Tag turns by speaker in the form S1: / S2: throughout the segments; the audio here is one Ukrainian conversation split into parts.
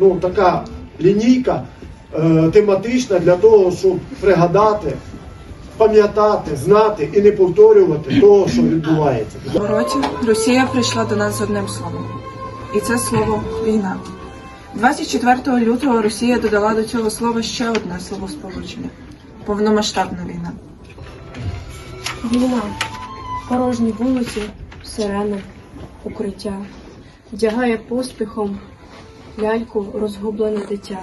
S1: ну, така лінійка е, тематична для того, щоб пригадати, пам'ятати, знати і не повторювати того, що відбувається.
S2: Році Росія прийшла до нас з одним словом. І це слово війна. 24 лютого Росія додала до цього слова ще одне словосполучення повномасштабна війна.
S3: Війна, порожні вулиці, сирени, укриття, вдягає поспіхом ляльку розгублене дитя.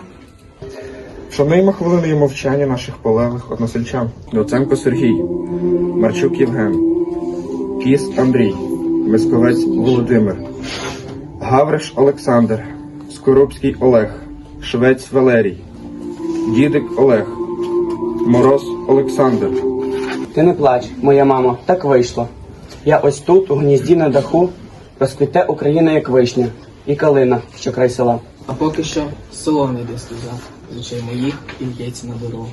S4: Вшануємо хвилиною мовчання наших полеглих односельчан. Доценко Сергій, Марчук Євген, Кіс Андрій, Мисковець Володимир, Гавриш Олександр, Скоробський Олег, Швець Валерій, Дідик Олег, Мороз Олександр,
S5: Ти не плач, моя мамо, так вийшло. Я ось тут, у гнізді на даху, розквіте Україна, як вишня, і калина, що край села.
S6: А поки що село не йде сльоза з очей моїх і лється на дорогу.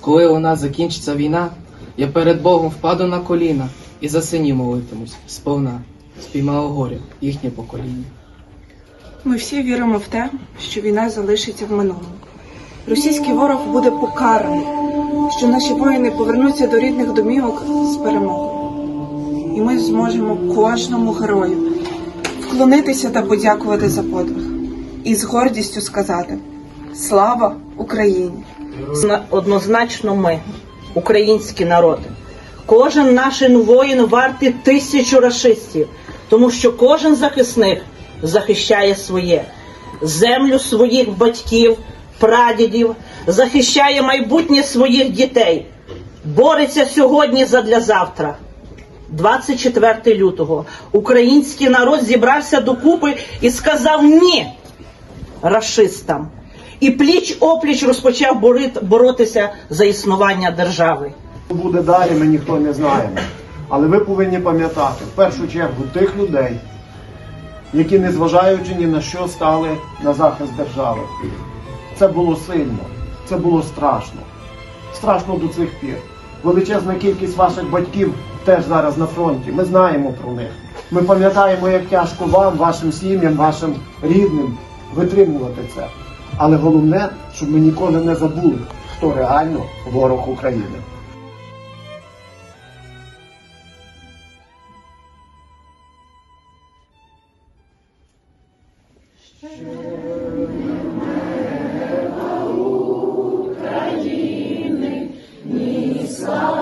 S6: Коли у нас закінчиться війна, я перед Богом впаду на коліна і за синів молитимусь сповна, спіймало горя їхнє покоління.
S2: Ми всі віримо в те, що війна залишиться в минулому. Російський ворог буде покараний, що наші воїни повернуться до рідних домівок з перемогою. І ми зможемо кожному герою вклонитися та подякувати за подвиг. І з гордістю сказати Слава Україні!
S7: Однозначно ми, український народ. Кожен наш воїн вартий тисячу рашистів, тому що кожен захисник захищає своє землю своїх батьків, прадідів, захищає майбутнє своїх дітей, бореться сьогодні задля завтра. 24 лютого український народ зібрався докупи і сказав ні рашистам. І пліч опліч розпочав боротися за існування держави.
S1: Буде далі, ми ніхто не знаємо. Але ви повинні пам'ятати в першу чергу тих людей, які, незважаючи ні на що, стали на захист держави. Це було сильно, це було страшно. Страшно до цих пір. Величезна кількість ваших батьків теж зараз на фронті. Ми знаємо про них. Ми пам'ятаємо, як тяжко вам, вашим сім'ям, вашим рідним витримувати це. Але головне, щоб ми ніколи не забули, хто реально ворог України. Україні, слава!